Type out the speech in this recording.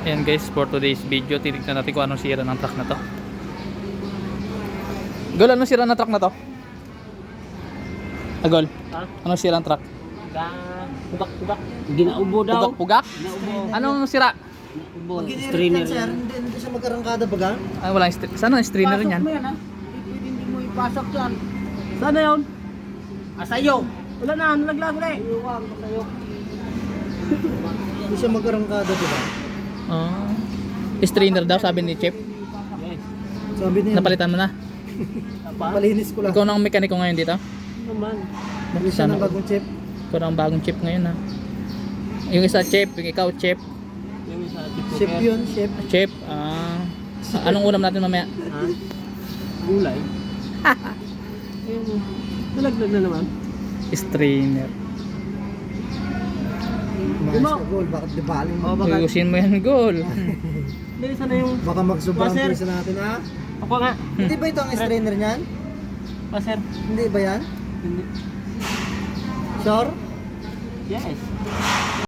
Ayan guys, for today's video, titignan natin kung anong sira ng truck na to. Gol, anong sira ng truck na to? Agol, Ha? anong sira ng truck? Ka... Pugak-pugak. Ginaubo daw. Pugak-pugak? Ginaubo. Anong sira? Ginaubo. Strainer. sir, hindi, hindi siya magkarangkada baga. Ay, wala yung Saan ang strainer Pasok niyan? mo yan ha. Hindi mo ipasok yan. Saan na yun? Ah, sa'yo. Wala na, nalaglag ko sa'yo. Hindi siya magkarangkada baga. Ah. strainer daw, sabi ni Chip. Yes. Sabi niya, Napalitan mo na. Apa? palinis ko lang. Ikaw na ang mekaniko ngayon dito? Naman. Bili siya ng bagong chip. Ikaw na ang bagong chip ngayon ha. Yung isa Chip, yung ikaw Chip. Yung isa, Chip care. yun, chip. Chip, ah. anong ulam natin mamaya? Ha? Gulay. Nalaglag na naman. Strainer. Diba? ka goal, bakit di baling Oh, mo? baka, Ayusin mo yan, Gol. bilisan na yung... Baka magsobrang Master. pisa natin ha? Ako nga. Hindi ba ito ang strainer niyan? Pa, sir. Hindi ba yan? Hindi. Sure? Yes.